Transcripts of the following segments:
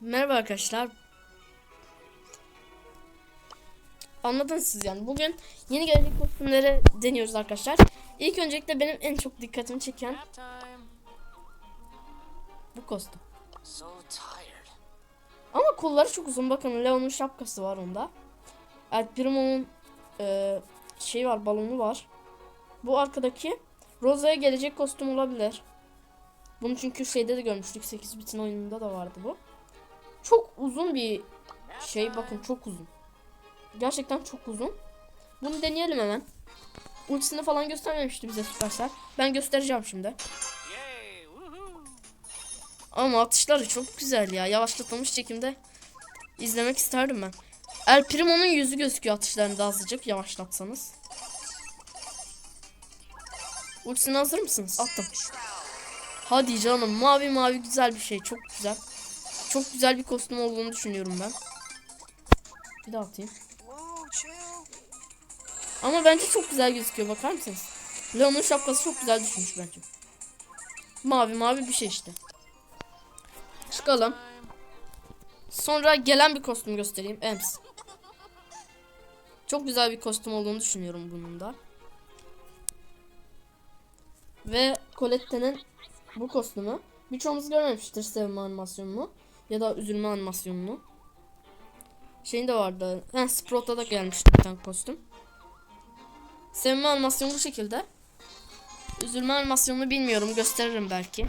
Merhaba arkadaşlar. Anladınız siz yani. Bugün yeni gelecek kostümleri deniyoruz arkadaşlar. İlk öncelikle benim en çok dikkatimi çeken bu kostüm. Ama kolları çok uzun. Bakın Leon'un şapkası var onda. El Primo'nun e, şey var, balonu var. Bu arkadaki Rosa'ya gelecek kostüm olabilir. Bunu çünkü şeyde de görmüştük. 8 bitin oyununda da vardı bu. Çok uzun bir şey. Bakın çok uzun. Gerçekten çok uzun. Bunu deneyelim hemen. Ultisini falan göstermemişti bize Supercell. Ben göstereceğim şimdi. Ama atışları çok güzel ya. Yavaşlatılmış çekimde izlemek isterdim ben. El Primo'nun yüzü gözüküyor atışlarında azıcık yavaşlatsanız. Ultisine hazır mısınız? Attım. Hadi canım mavi mavi güzel bir şey çok güzel. Çok güzel bir kostüm olduğunu düşünüyorum ben. Bir daha atayım. Ama bence çok güzel gözüküyor bakar mısınız? Leon'un şapkası çok güzel düşmüş bence. Mavi mavi bir şey işte. Çıkalım. Sonra gelen bir kostüm göstereyim. Ems. Çok güzel bir kostüm olduğunu düşünüyorum bunun da. Ve Colette'nin bu kostümü birçoğumuz görmemiştir sevme animasyonunu ya da üzülme animasyonunu. Şeyin de vardı. Ha, Sprout'a da gelmişti bir tane kostüm. Sevme animasyonu bu şekilde. Üzülme animasyonunu bilmiyorum. Gösteririm belki.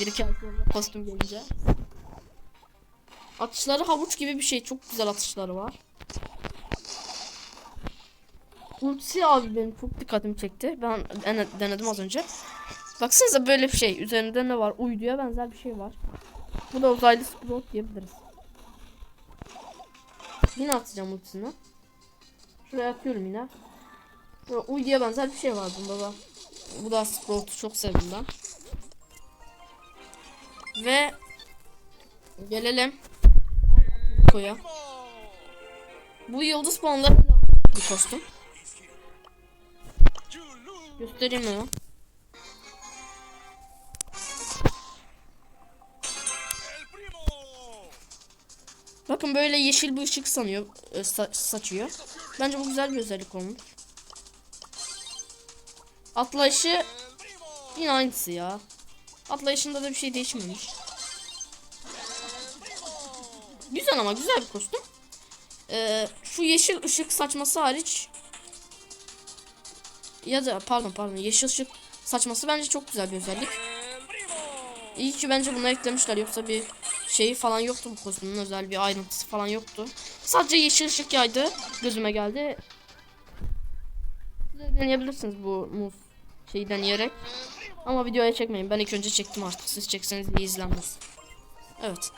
Bir iki kostüm gelince. Atışları havuç gibi bir şey. Çok güzel atışları var. Ultisi abi benim çok dikkatimi çekti. Ben dene- denedim az önce. Baksanıza böyle bir şey. Üzerinde ne var? Uyduya benzer bir şey var. Bu da uzaylı Sprout diyebiliriz. Yine atacağım ultisini. Şuraya atıyorum yine. Böyle uyduya benzer bir şey var bunda da. Bu da Sprout'u çok sevdim ben. Ve gelelim koya. Bu yıldız puanları bir kostüm. Göstereyim onu. Bakın böyle yeşil bir ışık sanıyor, e, sa- saçıyor. Bence bu güzel bir özellik olmuş. Atlayışı yine aynısı ya. Atlayışında da bir şey değişmemiş. Güzel ama güzel bir kostüm. Ee, şu yeşil ışık saçması hariç ya da pardon pardon yeşil ışık saçması bence çok güzel bir özellik. İyi ki bence bunu eklemişler yoksa bir şeyi falan yoktu bu kostümün özel bir ayrıntısı falan yoktu. Sadece yeşil ışık yaydı gözüme geldi. Deneyebilirsiniz bu muz şeyi deneyerek. Ama videoya çekmeyin. Ben ilk önce çektim artık. Siz çekseniz iyi izlenmez. Evet.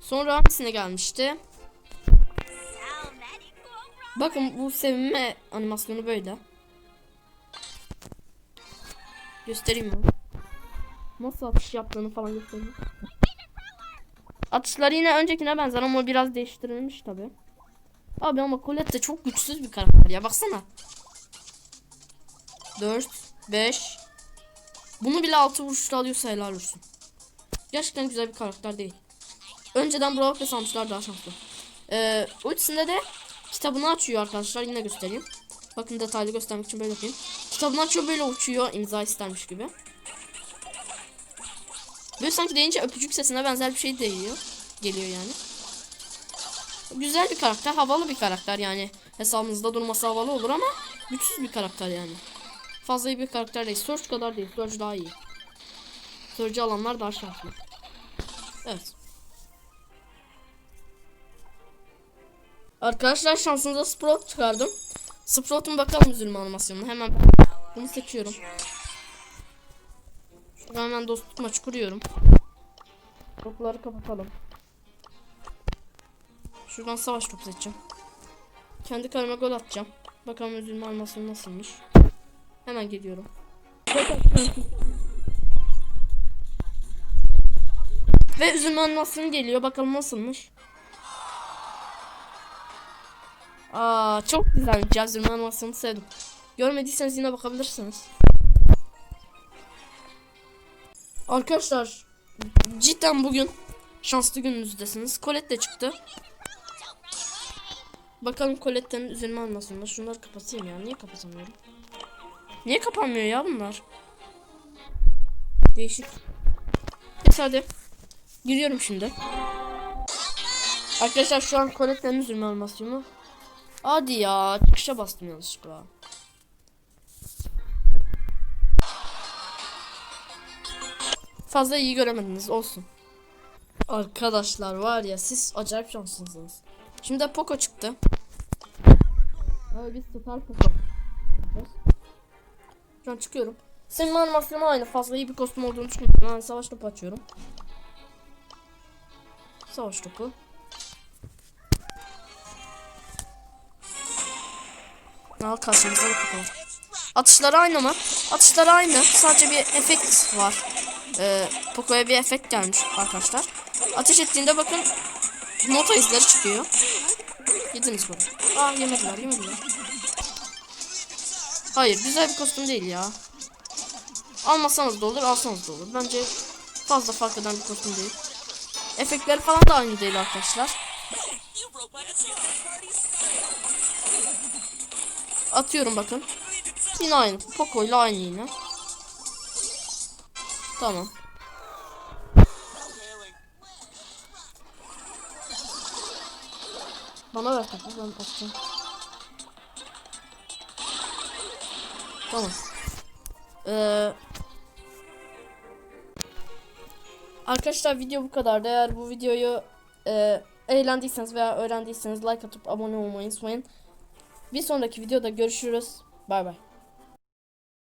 Sonra hangisine gelmişti? Bakın bu sevinme animasyonu böyle. Göstereyim mi? Nasıl atış yaptığını falan göstereyim. Atışları yine öncekine benzer ama biraz değiştirilmiş tabi. Abi ama Colette de çok güçsüz bir karakter ya baksana. 4, 5. Bunu bile 6 vuruşta alıyorsa helal olsun. Gerçekten güzel bir karakter değil. Önceden Brawl Pass almışlar daha şanslı. Ee, ultisinde de kitabını açıyor arkadaşlar. Yine göstereyim. Bakın detaylı göstermek için böyle yapayım. Kitabını açıyor böyle uçuyor. imza istermiş gibi. Böyle sanki deyince öpücük sesine benzer bir şey değiyor. Geliyor yani. Güzel bir karakter. Havalı bir karakter yani. Hesabınızda durması havalı olur ama güçsüz bir karakter yani. Fazla iyi bir karakter değil. Surge kadar değil. Surge daha iyi. Surge alanlar daha şanslı. Evet. Arkadaşlar şansınıza Sprout çıkardım. Sprout'un bakalım üzülme animasyonunu. Hemen bunu seçiyorum. Hemen dostluk maçı kuruyorum. Topları kapatalım. Şuradan savaş topu seçeceğim. Kendi kaleme gol atacağım. Bakalım üzülme animasyonu nasılmış. Hemen geliyorum. Ve üzülme animasyonu geliyor. Bakalım nasılmış. Aa çok güzelmiş ya üzülme animasyonu sevdim. Görmediyseniz yine bakabilirsiniz. Arkadaşlar cidden bugün şanslı gününüzdesiniz. Colette de çıktı. Bakalım Colette'nin üzerine almasınlar. Şunları kapatayım ya. Niye kapatamıyorum? Niye kapanmıyor ya bunlar? Değişik. Neyse hadi. Giriyorum şimdi. Arkadaşlar şu an Colette'nin üzerine almasını. Hadi ya. Çıkışa bastım yanlışlıkla. Fazla iyi göremediniz olsun. Arkadaşlar var ya siz acayip şanslısınız. Şimdi Poco çıktı. Abi biz Star Poco. Şu an çıkıyorum. Senin animasyonu aynı. Fazla iyi bir kostüm olduğunu düşünmüyorum. Ben savaş topu açıyorum. Savaş topu. Al karşımızda da Poco var. Atışları aynı mı? Atışları aynı. Sadece bir efekt var. Ee, Poco'ya bir efekt gelmiş arkadaşlar. Ateş ettiğinde bakın nota izleri çıkıyor. Yediniz bunu. Aa yemediler yemediler. Hayır güzel bir kostüm değil ya. Almasanız da olur alsanız da olur. Bence fazla fark eden bir kostüm değil. Efektleri falan da aynı değil arkadaşlar. Atıyorum bakın. Yine aynı. Poco ile aynı yine. Tamam. Bana ver topu ben atacağım. Tamam. Ee, arkadaşlar video bu kadar. Eğer bu videoyu e, eğlendiyseniz veya öğrendiyseniz like atıp abone olmayı unutmayın. Bir sonraki videoda görüşürüz. Bay bay.